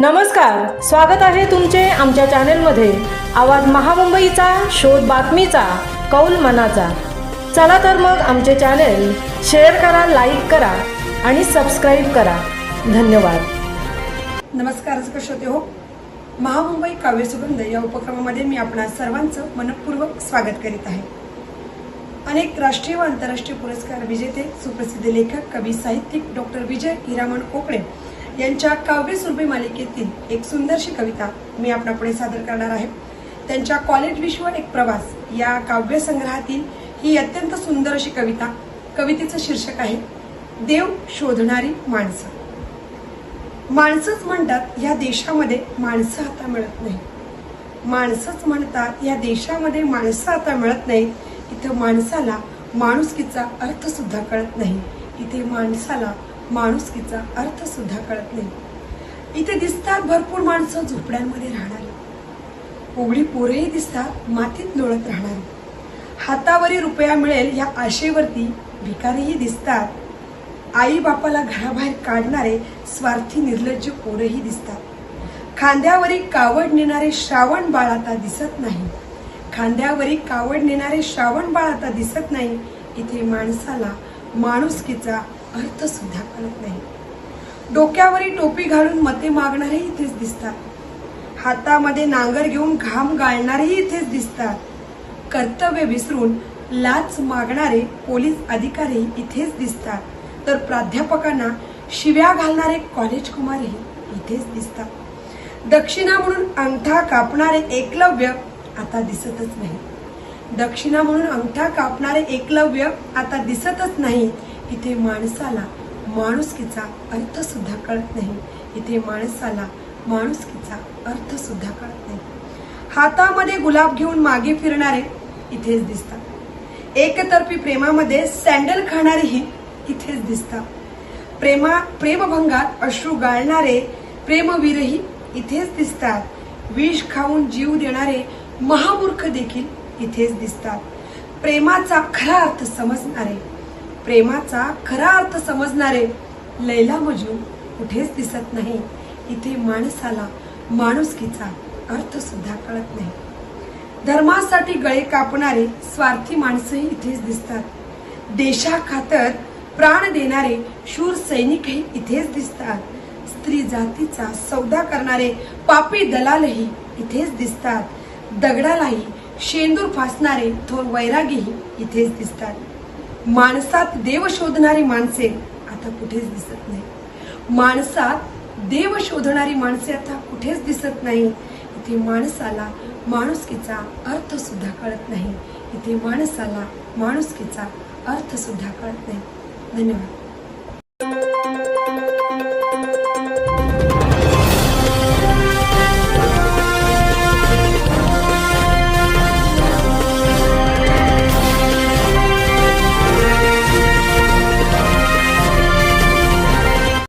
नमस्कार स्वागत आहे तुमचे आमच्या चॅनेलमध्ये. आवाज महामुंबईचा शोध बातमीचा कौल मनाचा. चला तर मग आमचे चॅनेल शेअर करा लाईक करा आणि सबस्क्राईब करा. धन्यवाद. नमस्कार श्रोते हो? महामुंबई काव्य सुगंध या उपक्रमामध्ये मी आपणा सर्वांचं मनपूर्वक स्वागत करीत आहे. अनेक राष्ट्रीय व आंतरराष्ट्रीय पुरस्कार विजेते सुप्रसिद्ध लेखक कवी साहित्यिक डॉक्टर विजय हिरामण कोकडे यांच्या काव्य सुरभी मालिकेतील एक सुंदरशी कविता मी आपणापुढे सादर करणार आहे. त्यांच्या कॉलेज विश्व एक प्रवास या काव्य संग्रहातील ही अत्यंत सुंदर अशी कविता कवितेचं शीर्षक आहे देव शोधणारी माणसं. माणसंच म्हणतात या देशामध्ये माणसं आता मिळत नाही माणसंच म्हणतात या देशामध्ये माणसं आता मिळत नाहीत. इथं माणसाला माणुसकीचा अर्थ सुद्धा कळत नाही. इथे माणसाला माणुसकीचा अर्थ सुद्धा कळत नाही. इथे दिसतात भरपूर माणसं झोपड्यांमध्ये राहणारी. उघडी पोरंही दिसतात मातीत लोळत राहणारी. हातावरी रुपया मिळेल या आशेवरती भिकारीही दिसतात. आई बापाला घराबाहेर काढणारे स्वार्थी निर्लज्ज पोरही दिसतात. खांद्यावरी कावड नेणारे श्रावण बाळ आता दिसत नाही. खांद्यावरी कावड नेणारे श्रावण बाळ आता दिसत नाही. इथे माणसाला माणुसकीचा अर्थ सुद्धा कळत नाही. डोक्यावरी टोपी घालून मते मागणारे इथेच दिसतात. हातामध्ये नांगर घेऊन घाम गाळणारेही इथेच दिसतात. कर्तव्य विसरून लाच मागणारे पोलीस अधिकारी इथेच दिसतात. तर प्राध्यापकांना शिव्या घालणारे कॉलेज कुमारही इथेच दिसतात. दक्षिणा म्हणून अंगठा कापणारे एकलव्य आता दिसतच नाही. दक्षिणा म्हणून अंगठा कापणारे एकलव्य आता दिसतच नाही इथे माणसाला माणुसकीचा अर्थ सुद्धा कळत नाही. इथे माणसाला माणुसकीचा अर्थ सुद्धा कळत नाही. हातामध्ये गुलाब घेऊन मागे फिरणारे इथेच दिसतात. एकतर्फी प्रेमामध्ये सँडल खाणारेही इथेच दिसतात. प्रेमा प्रेमभंगात अश्रू गाळणारे प्रेमवीरही इथेच दिसतात. विष खाऊन जीव देणारे महामूर्ख देखील इथेच दिसतात. प्रेमाचा खरा अर्थ समजणारे प्रेमाचा खरा अर्थ समजणारे लैला मजनू कुठेच दिसत नाही. इथे माणसाला माणुसकीचा अर्थ सुद्धा कळत नाही. धर्मासाठी गळे कापणारे स्वार्थी माणसंही इथेच दिसतात. देशाखातर प्राण देणारे शूर सैनिकही इथेच दिसतात. स्त्री जातीचा सौदा करणारे पापी दलालही इथेच दिसतात. दगडालाही शेंदूर फासणारे थोर वैरागीही इथेच दिसतात. माणसात देव शोधणारी माणसे आता कुठेच दिसत नाही. माणसात देव शोधणारी माणसे आता कुठेच दिसत नाही. इथे माणसाला माणुसकीचा अर्थ सुद्धा कळत नाही. इथे माणसाला माणुसकीचा अर्थ सुद्धा कळत नाही. धन्यवाद.